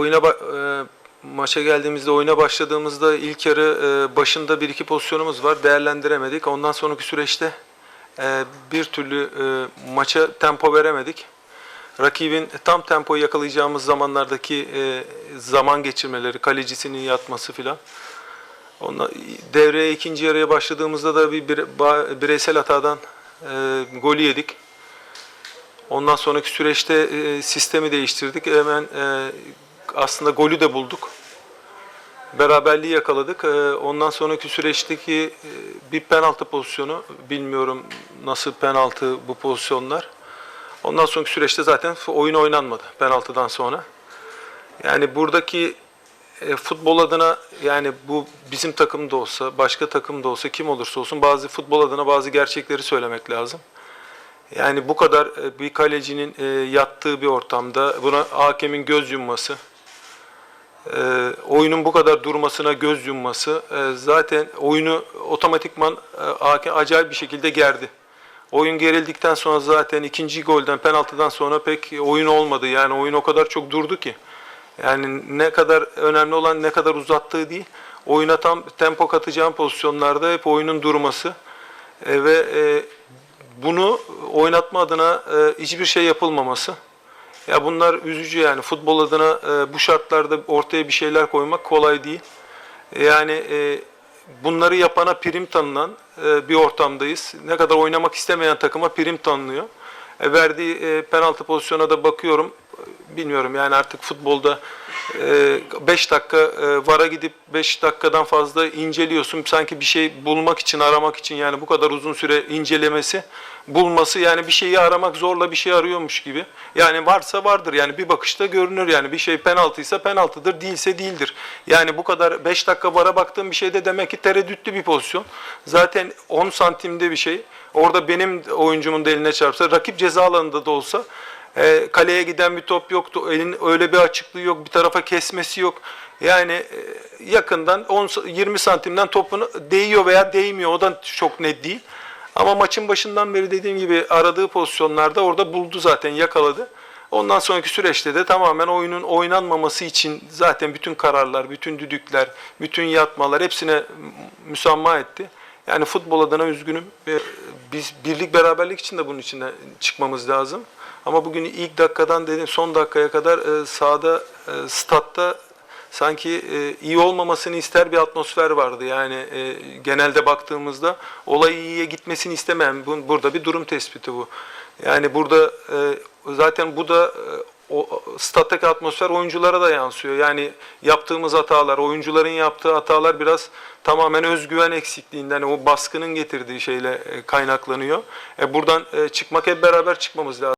oyuna e, maça geldiğimizde oyuna başladığımızda ilk yarı e, başında bir iki pozisyonumuz var değerlendiremedik. Ondan sonraki süreçte e, bir türlü e, maça tempo veremedik. Rakibin tam tempoyu yakalayacağımız zamanlardaki e, zaman geçirmeleri, kalecisinin yatması filan. Devreye ikinci yarıya başladığımızda da bir bireysel hatadan e, golü yedik. Ondan sonraki süreçte e, sistemi değiştirdik. Hemen e, aslında golü de bulduk. Beraberliği yakaladık. E, ondan sonraki süreçteki e, bir penaltı pozisyonu. Bilmiyorum nasıl penaltı bu pozisyonlar. Ondan sonraki süreçte zaten oyun oynanmadı penaltıdan sonra. Yani buradaki e, futbol adına yani bu bizim takımda olsa, başka takımda olsa kim olursa olsun bazı futbol adına bazı gerçekleri söylemek lazım. Yani bu kadar e, bir kalecinin yattığı bir ortamda buna hakemin göz yumması, e, oyunun bu kadar durmasına göz yumması e, zaten oyunu otomatikman e, acayip bir şekilde gerdi. Oyun gerildikten sonra zaten ikinci golden penaltıdan sonra pek oyun olmadı. Yani oyun o kadar çok durdu ki. Yani ne kadar önemli olan ne kadar uzattığı değil. Oyuna tam tempo katacağım pozisyonlarda hep oyunun durması E, ve e, bunu oynatma adına e, hiçbir şey yapılmaması. Ya bunlar üzücü yani futbol adına e, bu şartlarda ortaya bir şeyler koymak kolay değil. Yani e, bunları yapana prim tanınan e, bir ortamdayız. Ne kadar oynamak istemeyen takıma prim tanınıyor. E, verdiği e, penaltı pozisyona da bakıyorum. E, Bilmiyorum yani artık futbolda 5 dakika e, VAR'a gidip 5 dakikadan fazla inceliyorsun. Sanki bir şey bulmak için, aramak için yani bu kadar uzun süre incelemesi, bulması yani bir şeyi aramak zorla bir şey arıyormuş gibi. Yani varsa vardır yani bir bakışta görünür yani bir şey penaltıysa penaltıdır, değilse değildir. Yani bu kadar 5 dakika VAR'a baktığım bir şeyde demek ki tereddütlü bir pozisyon. Zaten 10 santimde bir şey. Orada benim oyuncumun da eline çarpsa, rakip ceza alanında da olsa e, kaleye giden bir top yoktu. Elin öyle bir açıklığı yok. Bir tarafa kesmesi yok. Yani e, yakından 10 20 santimden topunu değiyor veya değmiyor. O da çok net değil. Ama maçın başından beri dediğim gibi aradığı pozisyonlarda orada buldu zaten yakaladı. Ondan sonraki süreçte de tamamen oyunun oynanmaması için zaten bütün kararlar, bütün düdükler, bütün yatmalar hepsine müsamma etti. Yani futbol adına üzgünüm. Biz birlik beraberlik için de bunun içine çıkmamız lazım. Ama bugün ilk dakikadan dedim son dakikaya kadar e, sahada, e, statta sanki e, iyi olmamasını ister bir atmosfer vardı. Yani e, genelde baktığımızda olay iyiye gitmesini istemeyen bu- burada bir durum tespiti bu. Yani burada e, zaten bu da e, o stat'taki atmosfer oyunculara da yansıyor. Yani yaptığımız hatalar, oyuncuların yaptığı hatalar biraz tamamen özgüven eksikliğinden, o baskının getirdiği şeyle e, kaynaklanıyor. E, buradan e, çıkmak hep beraber çıkmamız lazım.